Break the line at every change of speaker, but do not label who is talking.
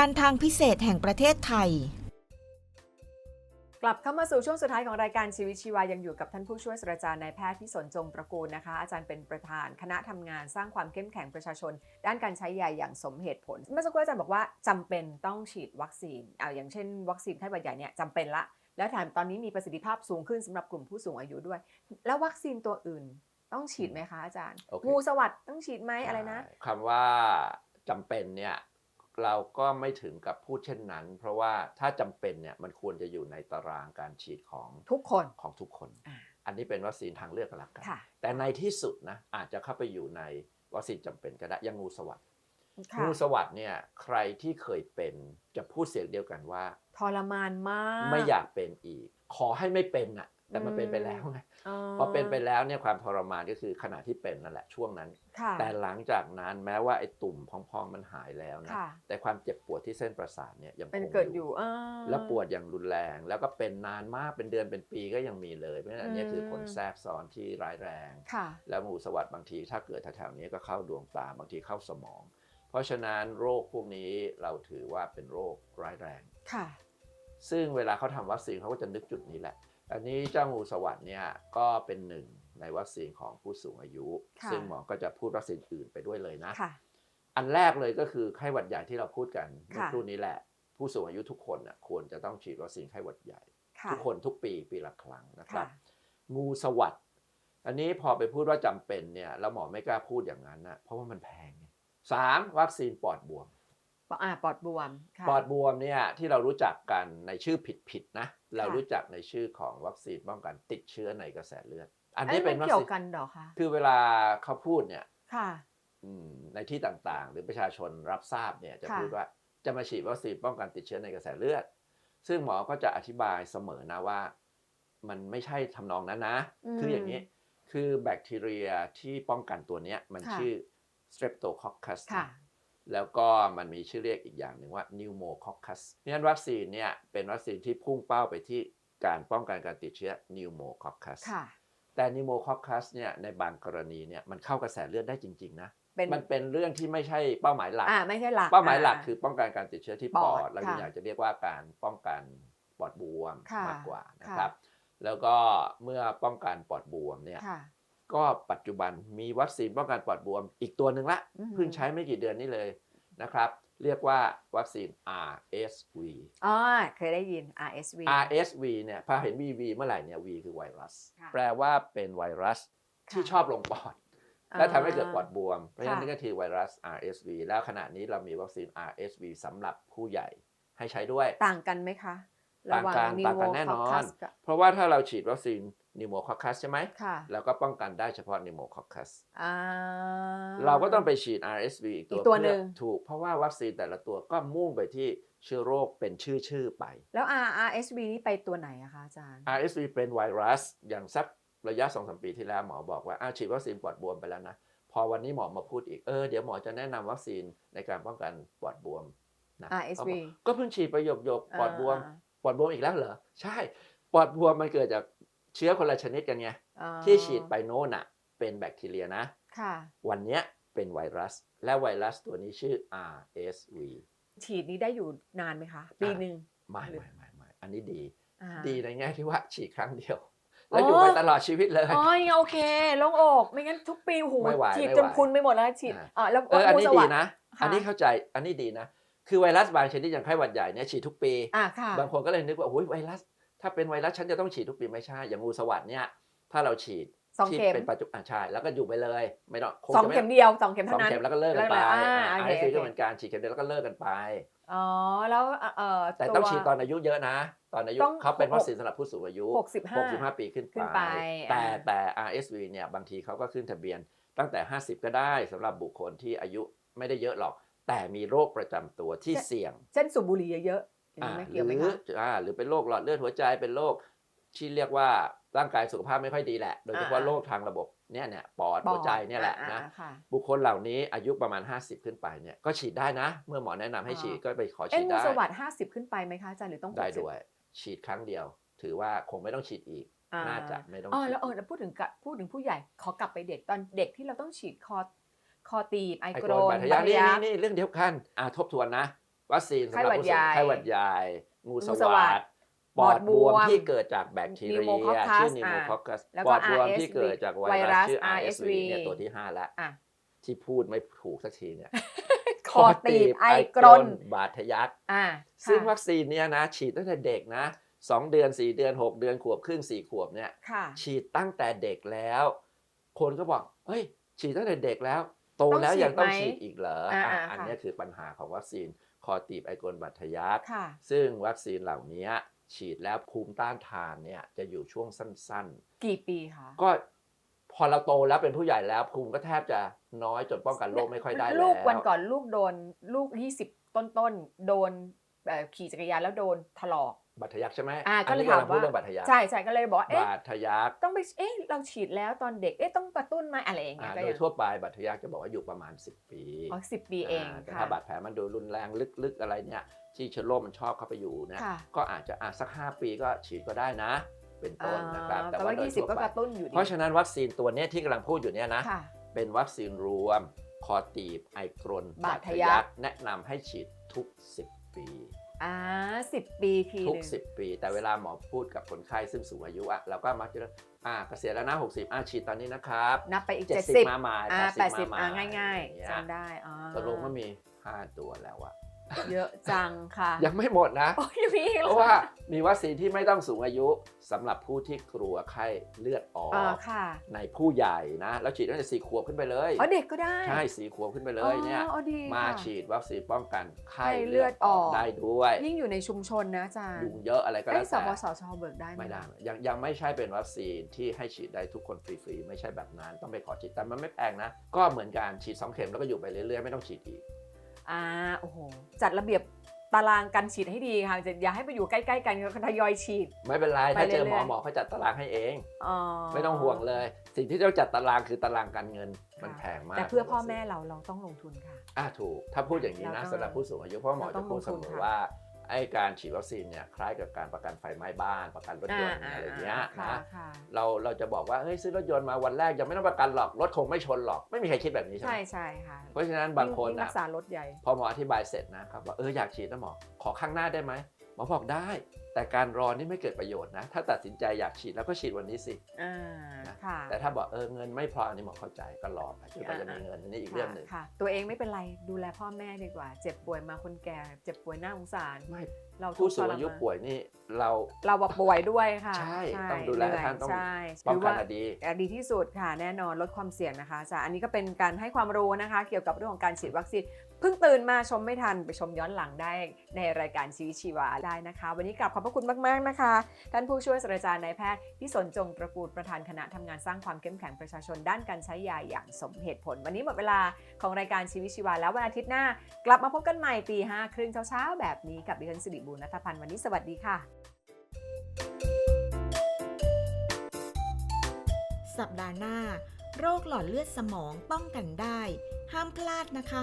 การทางพิเศษแห่งประเทศไทย
กลับเข้ามาสู่ช่วงสุดท้ายของรายการชีวิตชีวายังอยู่กับท่านผู้ช่วยศาสตราจารย์นายแพทย์พิสนจงตระกูลนะคะ อาจารย์เป็นประธานคณะทำงานสร้างความเข้มแข็งประชาชน ด้านการใช้ยาอย่างสมเหตุผล เมื่อสักครู่อาจารย์บอกว่าจำเป็นต้องฉีดวัคซีนเอาอย่างเช่น วัคซีนไข้หวัดใหญ่เนี่ยจำเป็นละ แล้วแถมตอนนี้มีประสิทธิภาพสูงขึ้นสำหรับกลุ่มผู้สูงอายุด้วย แล้ววัคซีนตัวอื่นต้องฉีดไหมคะอาจารย์
โอเค
งูสวัสด์ต้องฉีดไหมอะไรนะ
คำว่าจำเป็นเนี่ย เราก็ไม่ถึงกับพูดเช่นนั้น เพราะว่าถ้าจำเป็นเนี่ยมันควรจะอยู่ในตารางการฉีดของ
ทุกคน
ของทุกคน
อ่า
อันนี้เป็นวัคซีนทางเลือกกันละกัน
ค่ะ
แต่ในที่สุดนะอาจจะเข้าไปอยู่ในวัคซีนจำเป็นก็ได้อยังงูสวัสด์
ค่ะ
งูสวัสด์เนี่ยใครที่เคยเป็นจะพูดเสียงเดียวกันว่า
ทรมานมาก
ไม่อยากเป็นอีก ขอให้ไม่เป็นน่ะ แต่มันเป็นไปแล้วไงพอเป็นไปแล้วเนี่ยความทรมานก็คือขณะที่เป็นนั่นแหละช่วงนั้น
ค่ะ
แต่หลังจากนั้นแม้ว่าไอ้ตุ่มพองๆมันหายแล้วนะ
ค่ะ
แต่ความเจ็บปวดที่เส้นประสาทเนี่ยยังค
เป็น
ง
เกิดอยู่อ่า
แล้วปวดอย่างรุนแรง แล้วก็เป็นนานมากเป็นเดือนเป็นปีก็ยังมีเลยเพราะฉะนั้นอันเนี้ย
อืม
คือผลแทรกซ้อนที่ร้ายแรง
ค่ะ
แล้วหมูสวัสด์บางที ถ้าเกิดแถวๆนี้ก็เข้าดวงตาบางทีเข้าสมอง เพราะฉะนั้นโรคพวกนี้เราถือว่าเป็นโรคร้ายแรง
ค่ะ
ซึ่งเวลาเขาทำวัคซีนเขาก็จะนึกจุดนี้แหละ อันนี้เจ้างูสวัสด์เนี่ยก็เป็นหนึ่งในวัคซีนของผู้สูงอายุ
ค่ะ
ซึ่งหมอก็จะพูดวัคซีนอื่นไปด้วยเลยนะ
ค่ะ
อันแรกเลยก็คือไข้หวัดใหญ่ที่เราพูดกันเมื่อ
ค่ะ
ครู่นี้แหละ ผู้สูงอายุทุกคนน่ะควรจะต้องฉีดวัคซีนไข้หวัดใหญ่
ค่ะ
ทุกคนทุกปีปีละครั้งนะครั
ค่ะ
บงูสวัสด์อันนี้พอไปพูดว่าจำเป็นเนี่ยแล้วหมอไม่กล้าพูดอย่างนั้นนะเพราะว่ามันแพงไงสามวัคซีนปอดบวม
ป อดอ่าปอดบวมค่ะ
ปอดบวมเนี่ยที่เรารู้จักกันในชื่อผิดๆนะ เรา
ค่ะ
รู้จักในชื่อของวัคซีนป้องกันติดเชื้อในกระแสเลือด อัน
อัน
นี้
นี้
เป็
มันน
วัค
เกี่ย
ซี
วนกันเหรอคะ
คือเวลาเขาพูดเนี่ย
ค่ะ
อืมในที่ต่างๆ หรือประชาชนรับทราบเนี่ยจะ
ค่ะ
พูดว่าจะมาฉีดวัคซีนป้องกันติดเชื้อในกระแสเลือด ซึ่งหมอก็จะอธิบายเสมอนะว่า มันไม่ใช่ทำนองนั้นนะคืออย่างนี้ คือแบคทีเรียที่ป้องกันตัวเนี้ยมัน
ค่ะ
ชื่อ streptococcus
ค่ะ
แล้วก็มันมีชื่อเรียกอีกอย่างหนึ่งว่า pneumococcus เพราะฉะนั้นวัคซีนเนี่ยเป็นวัคซีนที่พุ่งเป้าไปที่การป้องกันการติดเชื้อ pneumococcus
ค่ะ
แต่ pneumococcus เนี่ยในบางกรณีเนี่ยมันเข้ากระแสเลือดได้จริง ๆ นะ
เป็น
มันเป็นเรื่องที่ไม่ใช่เป้าหมายหลัก
อ่าไม่ใช่หลัก
เป้าหมายหลักคือป้องกันการติดเชื้อที่ป
ป
อ
อ
ด
ด
เรา
ค่ะ
อยากจะเรียกว่าการป้องกันปอดบวม
ค่ะ
มากกว่านะ
ค่ะ
ครับ แล้วก็เมื่อป้องกันปอดบวมเนี่ย
ค่ะ
ก็ปัจจุบันมีวัคซีนป้องกันปอดบวมอีกตัวหนึ่งละ
อือหือ
เพิ่งใช้ไม่กี่เดือนนี้เลยนะครับ เรียกว่าวัคซีน RSV
อ๋อเคยได้ยิน RSV
RSV เนี่ยพอเห็น VV เมื่อไหร่เนี่ย V คือไวรัส
ค่ะ
แปลว่าเป็นไวรัสที่
ค่ะ
ชอบลงปอด และทำให้เกิดปอดาบวม เพราะฉะนั้น
ค่ะ
นี่ก็คือไวรัส RSV แล้วขณะนี้เรามีวัคซีน RSV สำหรับผู้ใหญ่ให้ใช้ด้วย
ต่างกันไหมคะ
ต่างกันต่างกันแน่นอน
pneumococcus กับ
เพราะว่าถ้าเราฉีดวัคซีน นิโมคอคัสใช่ไหม
ค่ะ
แล้วก็ป้องกันได้เฉพาะนิโมคอคัส
อ่า
เราก็ต้องไปฉีด RSV อีกตัว
อีกตัวหนึ่ง
เพื่อถูกเพราะว่าวัคซีนแต่ละตัวก็มุ่งไปที่เชื้อโรคเป็นชื่อชื่อๆไป
แล้ว R RSV นี่ไปตัวไหนอะคะอาจารย์
RSV เป็นไวรัส อย่างสักระยะ2-3ปีที่แล้วหมอบอกว่าอ้าวฉีดวัคซีนปอดบวมไปแล้วนะ พอวันนี้หมอมาพูดอีก เออเดี๋ยวหมอจะแนะนำวัคซีนในการป้องกันปอดบวมนะ
RSV
เขาบอกก็เพิ่งฉีดไปหยกหยกๆปอดบวม
อ่า
ปอดบวมอีกแล้วเหรอ ใช่ ปอดบวมมันเกิดจาก เชื้อคนละชนิดกันไง
อ่า
ที่ฉีดไปโน่นน่ะเป็นแบคทีเรียนะ
ค่ะ
วันเนี้ยเป็นไวรัส และไวรัสตัวนี้ชื่อ RSV
ฉีดนี้ได้อยู่นานไหมคะ ปีหนึ่ง
ไม่
หรือ
ไม่ไม่ไม่อันนี้ดี
อ่า
ดีในแง่ที่ว่าฉีดครั้งเดียว
อ๋อ
แล้วอยู่ไปตลอดชีวิตเลย
อ๋อยังโอเคโล่งอกไม่งั้นทุกปีหู
ไม่ไหว
ฉีด
ไม่
จน
ไหว
พุนไปหมดแล้วฉีด
อ่า
อ่าแล้ว
เอออันนี้
งูส
ดี
วัส
นะ
ค่ะ
อันนี้เข้าใจอันนี้ดีนะ คือไวรัสบางชนิดอย่างไข้หวัดใหญ่เนี่ยฉีดทุกปี
อ่าค่ะ
บางคนก็เลยนึกว่าโอ้ยไวรัส ถ้าเป็นไวรัสฉันจะต้องฉีดทุกปีไม่ใช่ อย่างงูสวัสด์เนี่ย ถ้าเราฉีด
สอง
ที่
เข็ม
เป็นปัจจุบันใช่แล้วก็อยู่ไปเลย ไม่ต้องคง
สอง
จะไม่
เข็มเดียวสองเข็ม
สอ
เท่างนั้น
เข็มแล้วก็เลิกกันไป
แล้วก็อ่า
ไอ
โอเค
ซี
โอเค
ก็เหมือนกันฉีดเข็มเดียวแล้วก็เลิกกันไป
อ๋อแล้วเอ่อเอ่อ
แต่ต้องฉีดตอนอายุเยอะนะ ตอนอายุ
ต้อง
เขาเป็นวัคซีนสำหรับผู้สูงอายุ
หกสิบห้า
65 ปีขึ้น
ขึ้นไป
แต่
อ่า
แต่ RSV เนี่ยบางทีเขาก็ขึ้นทะเบียนตั้งแต่ 50 ก็ได้สำหรับบุคคลที่อายุไม่ได้เยอะหรอก แต่มีโรคประจำตัวที่เสี่ยง
เช่นสูบบุหรี่เยอะๆอย่าง
อ่า
นี้ ไหม่
ห
เกี่ยวไหม
รือ
คะ
อ่าหรือเป็นโรคหลอดเลือดหัวใจเป็นโรคที่เรียกว่าร่างกายสุขภาพไม่ค่อยดีแหละ โดยเฉพาะ
อ่า
โรคทางระบบเนี่ยเนี่ยปอด
ปอ
หัวใจเนี่ยแหละ
อ่า
นะ
อ่าค่ะ
บุคคลเหล่านี้อายุประมาณ 50 ขึ้นไปเนี่ยก็ฉีดได้นะ เมื่อหมอแนะนำให้
อ่า
ฉีดก็ไปขอ
เอ็
ฉี
น
ด
งู
ได้
สวัสด์ห้าสิบขึ้นไปไหมคะอาจารย์หรือต้อง
ได้
60
ด้วย ฉีดครั้งเดียว ถือว่าคงไม่ต้องฉีดอีก
อ่
น่าจะไม่ต้อง
อ๋อ
ฉีด
แล้วเออแล้วพูดถึงกะพูดถึงผู้ใหญ่ขอกลับไปเด็กตอนเด็กที่เราต้องฉีดคอคอตีบไอ
ไอ
โก
โก
ร
ร
น
นบาดทะยัก
บาดทะ
นี่
ยัก
นี่นี่เรื่องเดียวกันอ่าทบทวนนะ วัคซีนสำหรับ
ไข้หวัด
ผู้สูง
ใหญ่
ไข้หวัดใหญ่งูส
งูสวั
วั
ส
ส
ด
ดปอดบวม
ปอดบวม
ที่เกิดจากแบคทีเรีย
Pneumococcus
ชื่อ
อะ
นิโมคอคัส
แล้ว
ป
ก็
อดบวม
RSV
ที่เกิดจากไว
ไวรั
รัส
ส
ชื่อ
RSV
RSV เนี่ยตัวที่ 5 แล้ว
อะ
ที่พูดไม่ถูกสักทีเนี่ย
คอตีบไอกรน
บาดทะยัก
อ่า
ซึ่ง
ค่ะ
วัคซีนเนี่ยนะ ฉีดตั้งแต่เด็กนะสองเดือนสี่เดือนหกเดือนขวบครึ่งสี่ขวบเนี่ย
ค่ะ
ฉีดตั้งแต่เด็กแล้ว คนก็บอกเฮ้ย ฉีดตั้งแต่เด็กแล้ว โต
ต้อง
แล้ว
ฉีด
ยังต้อง
ไหม
ฉีดอีกเหรอ
อ่า
อะ
อ่า
อัน
ค่ะ
เนี้ยคือปัญหาของวัคซีน คอตีบไอกลบัตทะยัก
ค่ะ
ซึ่งวัคซีนเหล่านี้ฉีดแล้วภูมิต้านทานเนี่ยจะอยู่ช่วงสั้น
กี่ปีคะ
ๆก็พอเราโตแล้วเป็นผู้ใหญ่แล้ว ภูมิก็แทบจะน้อยจนป้องกันโรคไม่ค่อยได้แล้ว
ลูกวันก่อนลูกโดนลูก 20 ต้นต้นๆโดน เอ่อขี่จักรยานแล้วโดนถลอก
บัตทะยักใช่ไหม
อ่าก็เลย
นนี้
ถาม
กำงพูด
ว่า
เรื่องบัตทะยัก
ใช่ใช่ก็เลยบอกว่าเอ๊ะ
บาดทะยัก
ต้องไปเอ๊ะเราฉีดแล้วตอนเด็กเอ๊ะต้องกระตุ้นไหมอะไรอย่างเงี้
อ่าย
ก็
โด
ยั
ย
ง
ทั่วไปบัตรทะยักจะบอกว่าอยู่ประมาณ 10 ปี
อ๋อสิบปีเองา
แต่
ค่ะ
ถ้าบาดแผลมันดูรุนแรงลึกๆอะไรเนี่ยที่เชื้อโรคมันชอบเข้าไปอยู่เนี่ย
ค่ะ
ก็อาจจะอะสัก 5 ปีก็ฉีดก็ได้นะ เป็นต้นนะครับ
อ่าแต่ว่า
โด
ยี่สิบ
ทั่ว
ก็
ไป
กระตุ้นอยู่ดี
เพราะฉะนั้นวัคซีนตัวเนี้ยที่กำลังพูดอยู่เนี่ยนะ
ค่ะ
เป็นวัคซีนรวม คอตีบไอกรน
บาดทะยัก
แนะนำให้ฉีดทุก 10ปี
อ่าสิบปีที
ทุก
หนึ่ง
10 ปี แต่เวลาหมอพูดกับคนไข้ซึ่งสูงอายุอะเราก็มักจะอ่าเกษียณแล้วนะ60อ่าฉีดตอนนี้นะครับ
นับไปอีก
เจ็
เจ็
ด
ด
สิ
สิ
บบมาใหม่
อ่า
แป
แป
ด
ด
สิ
สิ
บบมา
อ่า
ใหม่
ง่าย
องเงี้
ๆจำได้อ๋อ
ตกลงว่ามี 5 ตัวแล้วอะ
เยอะจังค่ะ
ยังไม่หมดนะ
โอ้ยยังมีอีก
เพ
หอ
ราะว่ามีวัคซีนที่ไม่ต้องสูงอายุสำหรับผู้ที่กลัวไข้เลือดออก
อ่าค่ะ
ในผู้ใหญ่นะ แล้วฉีดตั้งแต่สี่ขวบขึ้นไปเลย
อ๋อเด็กก็ได้
ใช่สี่ขวบขึ้นไปเลยเนี่ย
อ๋อดี
มา
ค่ะ
ฉีดวัคซีนป้องกันไข้
ไข้เลื
เลื
อ
อ
ด
ด
อ
อ
อ
อก กได้ด้วย
ยิ่งอยู่ในชุมชนนะอาจารย์
ยุงเยอะอะไรก็
ไอ้
แล้ว
ส
แต่
ปสชเบิกได้ห
ไม่ได้ยังยังไม่ใช่เป็นวัคซีนที่ให้ฉีดได้ทุกคนฟรีๆไม่ใช่แบบนั้นต้องไปขอฉีดแต่มันไม่แพงนะ ก็เหมือนกันฉีดสองเข็มแล้วก็อยู่ไปเรื่อยๆไม่ต้องฉีดอีก
อ่าโอ้โหจัดระเบียบตารางการฉีดให้ดีค่ะจะอย่าให้ไปอยู่ใกล้ๆกันก็ทยอยฉีด
ไม่เป็นไร
ไป
ถ้าเจอหมอ
เรื่อยๆ
หมอเขาจัดตารางให้เอง
อ๋อ
ไม่ต้องห่วงเลย สิ่งที่ต้องจัดตารางคือตารางการเงิน
ค่ะ
มันแพงมาก
แต่เพื่อพ่อแม่เราเราต้องลงทุนค่ะ
อะถูก ถ้าพูดอย่างนี้
เรา
นะ
ต้อง
สำหรับผู้สูงอายุเพราะหมอ
เราต้
จะ
อง
พูดเส
ลง
ม
ทุน
อ
ค่ะ
ว่า ไอ้การฉีดวัคซีนเนี่ยคล้ายกับการประกันไฟไหม้บ้านประกันรถยนต์าอะไรเงี้ย
ค่ะ
นะ
ค่ะ
เราเราจะบอกว่าเฮ้ยซื้อรถยนต์มาวันแรกยังไม่ต้องประกันหรอกรถคงไม่ชนหรอกไม่มีใครคิดแบบนี้ใช่ไห
ใช่
ม
ใช่ค่ะ
เพราะฉะนั้นบางคน
ยิ่
อะ
รักษารถใหญ่
พอหมออธิบายเสร็จนะครับว่าเอออยากฉีดนะหมอขอข้างหน้าได้ไหมหมอบอกได้ แต่การรอนี่ไม่เกิดประโยชน์นะ ถ้าตัดสินใจอยากฉีดแล้วก็ฉีดวันนี้สิ
อ่า
นะ
ค่ะ
แต่ถ้าบอกเออเงินไม่พออันนี้หมอเข้าใจก็รอไปจนกว่าจะมีเงินอันนี้อีกเรื่องหนึ่ง
ค่ะ ตัวเองไม่เป็นไรดูแลพ่อแม่ดีกว่า เจ็บป่วยมาคนแก่ เจ็บป่วยน่าสงสาร
ไม่
เรา
ผู้สูง
ทรมน
อายุป่วยนี่เรา
เราแบบป่วยด้วยค่ะ
ใช่ต้องดูแล
เหนื่ย
ท่านต้อง
ใช่
ป้องกัน
ถื
อะดี
อะดีที่สุดค่ะแน่นอนลดความเสี่ยงนะคะอาจารย์อันนี้ก็เป็นการให้ความรู้นะคะ เกี่ยวกับเรื่องของการฉีดวัคซีนเพิ่งตื่นมาชมไม่ทันไปชมย้อนหลังได้ในรายการชีวิตชีวาได้นะคะ วันนี้กลับขอบพระคุณมากๆนะคะ ท่านผู้ช่วยศาสตราจารย์นายแพทย์พิสนจงตระกูลประธานคณะทำงานสร้างความเข้มแข็งประชาชนด้านการใช้ยาอย่างสมเหตุผล วันนี้หมดเวลาของรายการชีวิตชีวาแล้ววันอาทิตย์หน้า กลับมาพบกันใหม่ตีห้าครึ่งเช้าๆแบบนี้กับดิฉันสิริบูรณัฐพันธ์วันนี้สวัสดีค่ะ
สัปดาห์หน้า โรคหลอดเลือดสมองป้องกันได้ ห้ามพลาดนะคะ